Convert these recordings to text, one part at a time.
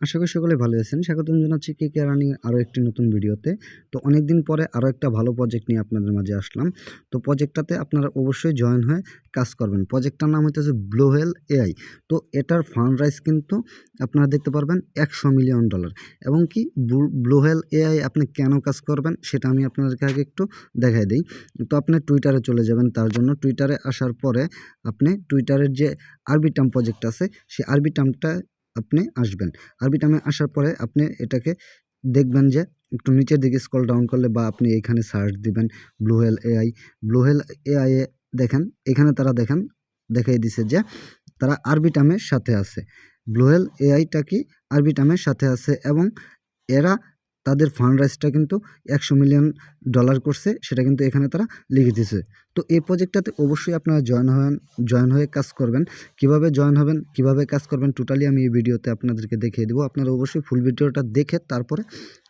আশা করি সকলে ভালো আছেন। স্বাগতম জানাচ্ছি কে কে রানিং আরও একটি নতুন ভিডিওতে। তো অনেক দিন পরে আরও একটা ভালো প্রজেক্ট নিয়ে আপনাদের মাঝে আসলাম। তো প্রজেক্টটাতে আপনারা অবশ্যই জয়েন হয়ে কাজ করবেন। প্রজেক্টটার নাম হইতেছে ব্লোহেল এআই তো এটার ফান্ড রাইজ কিন্তু আপনারা দেখতে পারবেন একশো মিলিয়ন ডলার এবং কি ব্লোহেল এআই আপনি কেন কাজ করবেন সেটা আমি আপনাদেরকে আগে একটু দেখাই দিই। তো আপনি টুইটারে চলে যাবেন, তার জন্য টুইটারে আসার পরে আপনি টুইটারের যে আরবি টার্ম প্রজেক্ট আছে সেই আরবি টার্মটা আপনি আসবেন। আরবি টার্মে আসার পরে আপনি এটাকে দেখবেন যে একটু নিচের দিকে স্কল ডাউন করলে বা আপনি এখানে সার্চ দিবেন ব্লুহেল এআই ব্লুহেল এআই এ দেখেন, এখানে তারা দেখেন দেখাই দিছে যে তারা আরবি টার্মের সাথে আছে। ব্লুহেল এআইটা কি আরবি টার্মের সাথে আছে এবং এরা তাদের ফান্ড রাইজটা কিন্তু একশো মিলিয়ন ডলার করছে, সেটা কিন্তু এখানে তারা লিখে দিছে তো এই প্রজেক্টটাতে অবশ্যই আপনারা জয়েন হন জয়েন হয়ে কাজ করবেন। কীভাবে জয়েন হবেন, কীভাবে কাজ করবেন টোটালি আমি এই ভিডিওতে আপনাদেরকে দেখিয়ে দেবো। আপনারা অবশ্যই ফুল ভিডিওটা দেখে তারপরে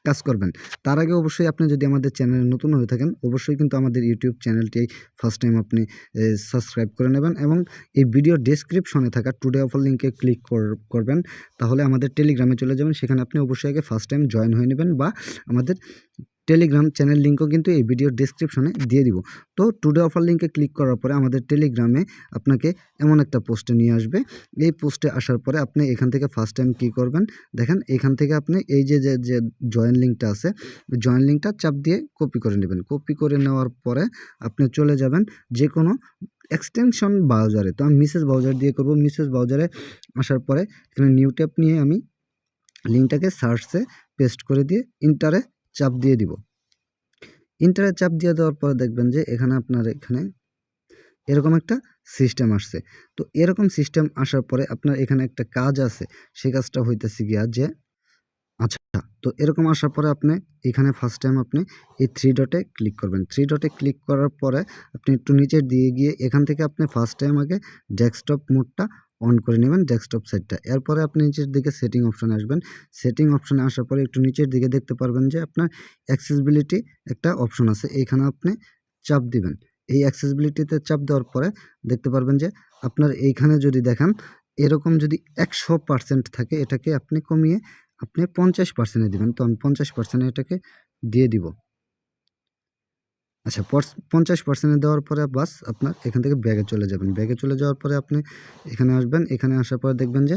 কাজ করবেন। তার আগে অবশ্যই আপনি যদি আমাদের চ্যানেলে নতুন হয়ে থাকেন, অবশ্যই কিন্তু আমাদের ইউটিউব চ্যানেলটি ফার্স্ট টাইম আপনি সাবস্ক্রাইব করে নেবেন এবং এই ভিডিও ডেসক্রিপশনে থাকা টুডে অফার লিঙ্কে ক্লিক করবেন। তাহলে আমাদের টেলিগ্রামে চলে যাবেন। সেখানে আপনি অবশ্যই আগে ফার্স্ট টাইম জয়েন হয়ে নেবেন বা আমাদের টেলিগ্রাম চ্যানেল লিঙ্কও কিন্তু এই ভিডিওর ডিসক্রিপশনে দিয়ে দিব। তো টুডে অফার লিঙ্কে ক্লিক করার পরে আমাদের টেলিগ্রামে আপনাকে এমন একটা পোস্টে নিয়ে আসবে। এই পোস্টে আসার পরে আপনি এখান থেকে ফার্স্ট টাইম কী করবেন? দেখেন, এখান থেকে আপনি এই যে যে জয়েন লিঙ্কটা আছে জয়েন লিঙ্কটা চাপ দিয়ে কপি করে নেবেন। কপি করে নেওয়ার পরে আপনি চলে যাবেন যে কোনো এক্সটেনশন ব্রাউজারে তো আমি মিসেস ব্রাউজার দিয়ে করব। মিসেস ব্রাউজারে আসার পরে এখানে নিউ ট্যাপ নিয়ে আমি লিঙ্কটাকে সার্চে পেস্ট করে দিয়ে ইন্টারে চাপ দিয়ে দিব। ইন্টারে চাপ দিয়ে দেওয়ার পরে দেখবেন যে এখানে আপনার এখানে এরকম একটা সিস্টেম আসছে। তো এরকম সিস্টেম আসার পরে আপনার এখানে একটা কাজ আছে সেই কাজটা হইতেছে গিয়া যে আচ্ছা তো এরকম আসার পরে আপনি এখানে ফার্স্ট টাইম আপনি এই থ্রি ডটে ক্লিক করবেন। থ্রি ডটে ক্লিক করার পরে আপনি একটু নিচের দিয়ে গিয়ে এখান থেকে আপনি ফার্স্ট টাইম আগে ডেস্কটপ মোডটা অন করে নেবেন ডেস্কটপ সাইটটা এরপরে আপনি নিচের দিকে সেটিং অপশানে আসবেন। সেটিং অপশানে আসার পরে একটু নিচের দিকে দেখতে পারবেন যে আপনার অ্যাক্সেসিবিলিটি একটা অপশন আছে। এইখানে আপনি চাপ দিবেন। এই অ্যাক্সেসিবিলিটিতে চাপ দেওয়ার পরে দেখতে পারবেন যে আপনার এইখানে যদি দেখেন, এরকম যদি একশো পার্সেন্ট থাকে, এটাকে আপনি কমিয়ে আপনি পঞ্চাশ পার্সেন্টে দেবেন। তো আমি পঞ্চাশ পার্সেন্টে এটাকে দিয়ে দিব। আচ্ছা পঞ্চাশ পার্সেন্টে দেওয়ার পরে বাস আপনার এখান থেকে ব্যাগে চলে যাবেন। ব্যাগে চলে যাওয়ার পরে আপনি এখানে আসবেন। এখানে আসার পরে দেখবেন যে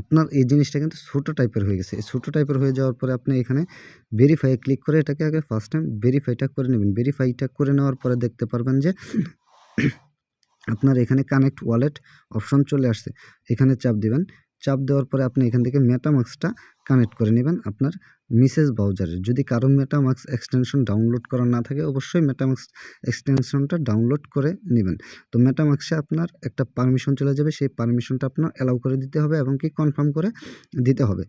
আপনার এই জিনিসটা কিন্তু ছোটো টাইপের হয়ে গেছে। এই ছোটো টাইপের হয়ে যাওয়ার পরে আপনি এখানে ভেরিফাই ক্লিক করে এটাকে আগে ফার্স্ট টাইম ভেরিফাইটা করে নেবেন। ভেরিফাইটা করে নেওয়ার পরে দেখতে পারবেন যে আপনার এখানে কানেক্ট ওয়ালেট অপশন চলে আসছে। এখানে চাপ দিবেন। চাপ দেওয়ার পরে আপনি এখান থেকে মেটামাক্সটা কানেক্ট করে নেবেন। আপনার মিসেস ব্রাউজারে যদি কারও মেটামাক্স এক্সটেনশন ডাউনলোড করা না থাকে, অবশ্যই মেটামাক্স এক্সটেনশনটা ডাউনলোড করে নেবেন। তো মেটামাক্সে আপনার একটা পারমিশন চলে যাবে, সেই পারমিশনটা আপনার অ্যালাউ করে দিতে হবে এবং কি কনফার্ম করে দিতে হবে।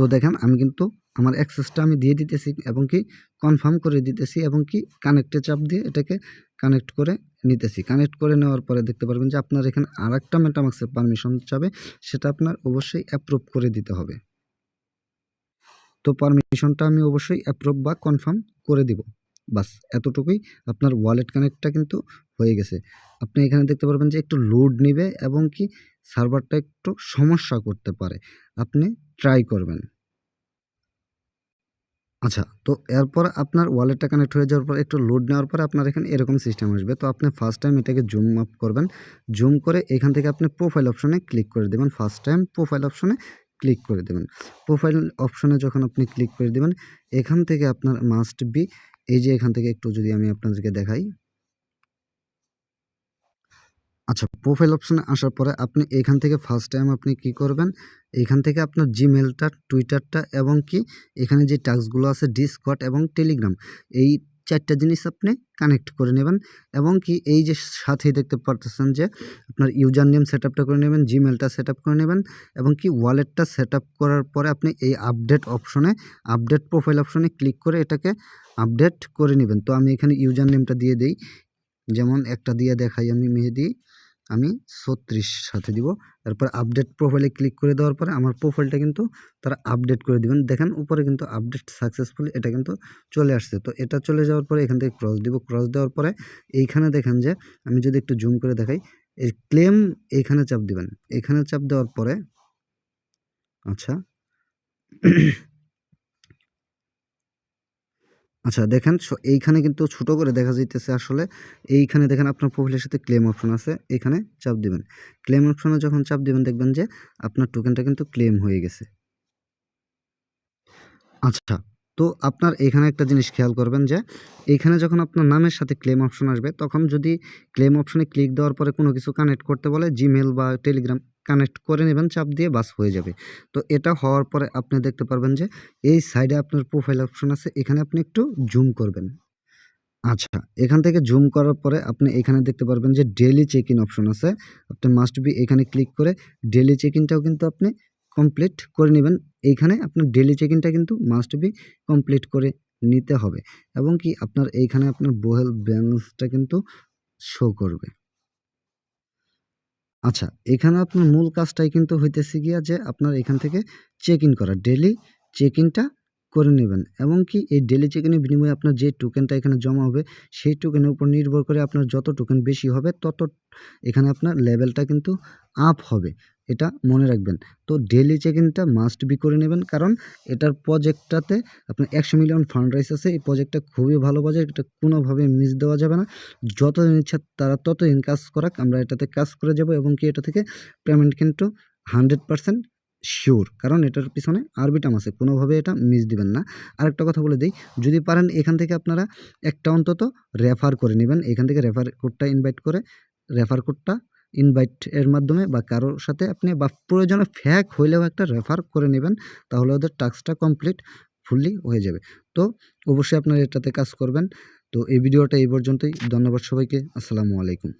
তো দেখেন, আমি কিন্তু আমার অ্যাক্সেসটা আমি দিয়ে দিতেছি এবং কি কনফার্ম করে দিতেছি এবং কি কানেক্টে চাপ দিয়ে এটাকে কানেক্ট করে নিতেছি। কানেক্ট করে নেওয়ার পরে দেখতে পারবেন যে আপনার এখানে আর একটা মেটামাক্সের পারমিশন চাবে, সেটা আপনার অবশ্যই অ্যাপ্রুভ করে দিতে হবে। তো পারমিশনটা আমি অবশ্যই অ্যাপ্রুভ বা কনফার্ম করে দিব। বাস, এতটুকুই আপনার ওয়ালেট কানেক্টটা কিন্তু হয়ে গেছে। আপনি এখানে দেখতে পারবেন যে একটু লোড নেবে এবং কি সার্ভারটা একটু সমস্যা করতে পারে। আপনি ট্রাই করবেন। আচ্ছা তো এরপর আপনার ওয়ালেটটা কানেক্ট হয়ে যাওয়ার পর, একটু লোড নেওয়ার পর আপনার এখানে এরকম সিস্টেম আসবে। তো আপনি ফার্স্ট টাইম এটাকে জুম আপ করবেন। জুম করে এখান থেকে আপনি প্রোফাইল অপশনে ক্লিক করে দেবেন। ফার্স্ট টাইম প্রোফাইল অপশনে ক্লিক করে দেবেন। প্রোফাইল অপশনে যখন আপনি ক্লিক করে দেবেন, এখান থেকে আপনার মাস্ট বি এই যে এখান থেকে একটু যদি আমি আপনাদেরকে দেখাই। আচ্ছা প্রোফাইল অপশানে আসার পরে আপনি এখান থেকে ফার্স্ট টাইম আপনি কি করবেন? এখান থেকে আপনার জিমেলটা টুইটারটা এবং কি এখানে যে টাস্কগুলো আছে ডিসকট এবং টেলিগ্রাম এই চারটা জিনিস আপনি কানেক্ট করে নেবেন এবং কি এই যে সাথেই দেখতে পারতেছেন যে আপনার ইউজার নেম সেট করে নেবেন জিমেলটা সেট করে নেবেন এবং কি ওয়ালেটটা সেট করার পরে আপনি এই আপডেট অপশনে আপডেট প্রোফাইল অপশনে ক্লিক করে এটাকে আপডেট করে নেবেন। তো আমি এখানে ইউজার নেমটা দিয়ে দিই, যেমন একটা দিয়ে দেখাই আমি মেহেদি। আমি ছত্রিশ সাথে দিব। তারপর আপডেট প্রোফাইলে ক্লিক করে দেওয়ার পরে আমার প্রোফাইলটা কিন্তু তারা আপডেট করে দিবেন। দেখেন উপরে কিন্তু আপডেট সাকসেসফুল এটা কিন্তু চলে আসছে। তো এটা চলে যাওয়ার পরে এখান থেকে ক্রস দিব। ক্রস দেওয়ার পরে এইখানে দেখেন যে আমি যদি একটু জুম করে দেখাই, এই ক্লেম এইখানে চাপ দিবেন। এখানে চাপ দেওয়ার পরে আচ্ছা আচ্ছা দেখেন এইখানে কিন্তু ছোট করে দেখা যাইতেছে আসলে, এইখানে দেখেন আপনার প্রোফাইলের সাথে ক্লেম অপশন আছে এখানে চাপ দিবেন। ক্লেম অপশনে যখন চাপ দিবেন, দেখবেন যে আপনার টোকেনটা কিন্তু ক্লেম হয়ে গেছে। আচ্ছা তো আপনার এখানে একটা জিনিস খেয়াল করবেন যে, এইখানে যখন আপনার নামের সাথে ক্লেম অপশন আসবে, তখন যদি ক্লেম অপশনে ক্লিক দেওয়ার পরে কোনো কিছু কানেক্ট করতে বলে জিমেল বা টেলিগ্রাম কানেক্ট করে নেবেন, চাপ দিয়ে বাস হয়ে যাবে। তো এটা হওয়ার পরে আপনি দেখতে পারবেন যে এই সাইডে আপনার প্রোফাইল অপশন আছে, এখানে আপনি একটু জুম করবেন। আচ্ছা এখান থেকে জুম করার পরে আপনি এখানে দেখতে পারবেন যে ডেলি চেক ইন অপশন আছে। আপনি মাস্ট বি এখানে ক্লিক করে ডেলি চেক ইনটাও কিন্তু আপনি কমপ্লিট করে নেবেন। এইখানে আপনার ডেলি চেক ইনটা কিন্তু মাস্ট বি কমপ্লিট করে নিতে হবে এবং কি আপনার এইখানে আপনার বোহেল ব্যালেন্সটা কিন্তু শো করবে। আচ্ছা এখানে আপনার মূল কাজটাই কিন্তু হইতেছে গিয়া যে আপনার এখান থেকে চেক ইন করা। ডেলি চেক ইনটা করে নেবেন। এবং কি এই ডেলি চেক ইনের বিনিময়ে আপনার যে টোকেনটা এখানে জমা হবে, সেই টোকেনের উপর নির্ভর করে আপনার যত টোকেন বেশি হবে, তত এখানে আপনার লেভেলটা কিন্তু আপ হবে। এটা মনে রাখবেন। তো ডেলি চেক ইনটা মাস্ট বি করে নেবেন। কারণ এটার প্রজেক্টটাতে আপনার একশো মিলিয়ন ফান্ড রাইস আছে। এই প্রজেক্টটা খুবই ভালো প্রজেক্ট এটা কোনোভাবে মিস দেওয়া যাবে না। যতদিন ইচ্ছা তারা ততদিন কাজ করাক। আমরা এটাতে কাজ করে যাব এবং কি এটা থেকে পেমেন্ট কিন্তু হান্ড্রেড পারসেন্ট শিওর, কারণ এটার পিছনে আরবিটাম আছে, কোনোভাবে এটা মিস দিবেন না। আরেকটা কথা বলে দিই, যদি পারেন এখান থেকে আপনারা একটা অন্তত রেফার করে নেবেন, এখান থেকে রেফার কোডটা ইনভাইট করে রেফার কোডটা ইনভাইট এর মাধ্যমে বা কারোর সাথে আপনি বা প্রয়োজনে ফ্যাক হইলেও একটা রেফার করে নেবেন, তাহলে ওদের টাস্কটা কমপ্লিট ফুললি হয়ে যাবে। তো অবশ্যই আপনারা এটাতে কাজ করবেন। তো এই ভিডিওটা এই পর্যন্তই, ধন্যবাদ সবাইকে, আসসালামু আলাইকুম।